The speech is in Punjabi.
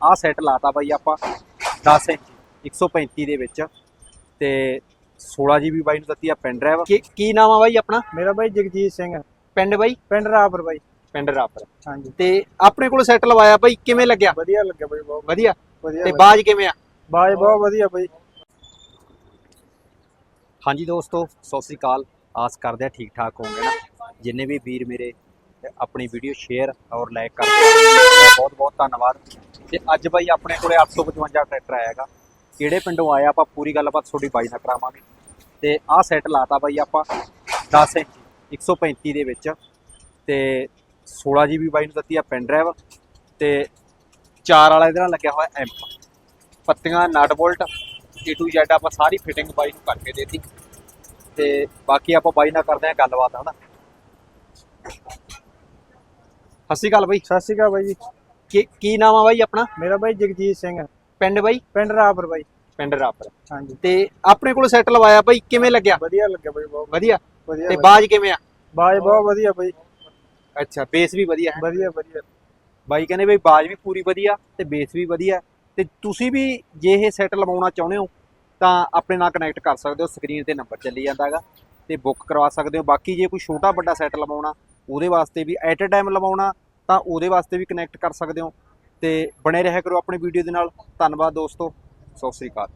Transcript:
ਆਹ ਸੈੱਟ ਲਾਤਾ ਬਾਈ ਆਪਾਂ 10 ਇੰਚ 135 ਦੇ ਵਿੱਚ ਤੇ 16 GB ਬਾਈ ਨੂੰ ਦਿੱਤੀ ਆ ਪੈਨ ਡਰਾਈਵ ਕੀ ਕੀ ਨਾਮ ਆ ਬਾਈ ਆਪਣਾ? ਮੇਰਾ ਬਾਈ ਜਗਜੀਤ ਸਿੰਘ ਪਿੰਡ ਬਾਈ? ਪਿੰਡ ਰਾਪਰ ਬਾਈ। ਪਿੰਡ ਰਾਪਰ। ਹਾਂਜੀ। ਤੇ ਆਪਣੇ ਕੋਲ ਸੈੱਟ ਲਵਾਇਆ ਬਾਈ ਕਿਵੇਂ ਲੱਗਿਆ? ਵਧੀਆ ਲੱਗਿਆ ਬਾਈ ਬਹੁਤ ਵਧੀਆ? ਤੇ। ਬਾਜ ਕਿਵੇਂ ਆ? ਬਾਜ ਬਹੁਤ ਵਧੀਆ ਬਾਈ। ਹਾਂਜੀ ਦੋਸਤੋ ਸਤਿ ਸ੍ਰੀ ਅਕਾਲ। ਆਸ ਕਰਦੇ ਆ ਠੀਕ ਠਾਕ ਹੋਵੋਗੇ ਨਾ? ਜਿੰਨੇ ਵੀ ਵੀਰ ਮੇਰੇ ਆਪਣੀ ਵੀਡੀਓ ਸ਼ੇਅਰ ਔਰ ਲਾਈਕ ਕਰ ਆ ਬਹੁਤ ਬਹੁਤ ਧੰਨਵਾਦ। ਤੇ ਅੱਜ ਬਾਈ ਆਪਣੇ ਕੋਲੇ 855 ਟਰੈਕਟਰ ਆਇਆਗਾ ਕਿਹੜੇ ਪਿੰਡੋਂ ਆਇਆ ਆਪਾਂ ਪੂਰੀ ਗੱਲਬਾਤ ਤੁਹਾਡੀ ਬਾਈ ਨਾਲ ਕਰਾਵਾਂਗੇ। ਤੇ ਆਹ ਸੈੱਟ ਲਾਤਾ ਬਾਈ ਆਪਾਂ 10 ਇੰਚ 135 ਦੇ ਵਿੱਚ। ਤੇ 16 GB ਬਾਈ ਨੂੰ ਦਿੱਤੀ ਆ ਪੈਨ ਡਰਾਈਵ ਤੇ ਚਾਰ ਵਾਲਾ ਇਹਦੇ ਨਾਲ ਲੱਗਿਆ ਹੋਇਆ ਐਂਪ ਪੱਤੀਆਂ nut bolt A to Z ਆਪਾਂ ਸਾਰੀ ਫਿਟਿੰਗ ਬਾਈ ਨੂੰ ਕਰਕੇ ਦੇਤੀ। ਤੇ ਬਾਕੀ ਆਪਾਂ ਬਾਈ ਨਾਲ ਕਰਦੇ ਆ ਗੱਲਬਾਤ, ਹਨਾ? ਸਤਿ ਸ਼੍ਰੀ ਅਕਾਲ ਬਾਈ। ਸਤਿ ਸ਼੍ਰੀ ਅਕਾਲ ਬਾਈ ਜੀ। ਕੀ ਕੀ ਨਾਮ ਆ ਬਾਈ ਆਪਣਾ? ਮੇਰਾ ਬਾਈ ਜਗਜੀਤ ਸਿੰਘ ਹੈ, ਪਿੰਡ ਬਾਈ? ਪਿੰਡ ਰਾਪਰ ਬਾਈ। ਪਿੰਡ ਰਾਪਰ। ਹਾਂਜੀ। ਤੇ ਆਪਣੇ ਕੋਲ ਸੈੱਟ ਲਵਾਇਆ ਬਾਈ ਕਿਵੇਂ ਲੱਗਿਆ? ਵਧੀਆ ਲੱਗਿਆ ਬਾਈ ਬਹੁਤ ਵਧੀਆ? ਵਧੀਆ ਤੇ। ਬਾਜ ਕਿਵੇਂ ਆ? ਬਾਜ ਬਹੁਤ ਵਧੀਆ ਬਾਈ। ਅੱਛਾ ਬੇਸ ਵੀ ਵਧੀਆ ਹੈ। ਵਧੀਆ ਵਧੀਆ। ਬਾਈ ਕਹਿੰਦੇ ਬਈ ਬਾਜ ਵੀ ਪੂਰੀ ਵਧੀਆ ਤੇ ਬੇਸ ਵੀ ਵਧੀਆ। ਤੇ ਤੁਸੀਂ ਵੀ ਜੇ ਇਹ ਸੈੱਟ ਲਵਾਉਣਾ ਚਾਹੁੰਦੇ ਹੋ ਤਾਂ ਆਪਣੇ ਨਾਲ ਕਨੈਕਟ ਕਰ ਸਕਦੇ ਹੋ। ਸਕਰੀਨ ਤੇ ਨੰਬਰ ਚੱਲੀ ਜਾਂਦਾ ਹੈਗਾ ਤੇ ਬੁੱਕ ਕਰਵਾ ਸਕਦੇ ਹੋ। ਬਾਕੀ ਜੇ ਕੋਈ ਛੋਟਾ ਵੱਡਾ ਸੈੱਟ ਲਵਾਉਣਾ ਉਹਦੇ ਵਾਸਤੇ ਵੀ ਐਟ ਅ ਟਾਈਮ ਲਵਾਉਣਾ, ਤਾਂ ਉਹਦੇ ਵਾਸਤੇ ਵੀ ਕਨੈਕਟ ਕਰ ਸਕਦੇ ਹੋ। ਤੇ ਬਣੇ ਰਹਿਆ ਕਰੋ ਆਪਣੀ ਵੀਡੀਓ ਦੇ ਨਾਲ। ਧੰਨਵਾਦ ਦੋਸਤੋ। ਸਤਿ ਸ੍ਰੀ ਅਕਾਲ।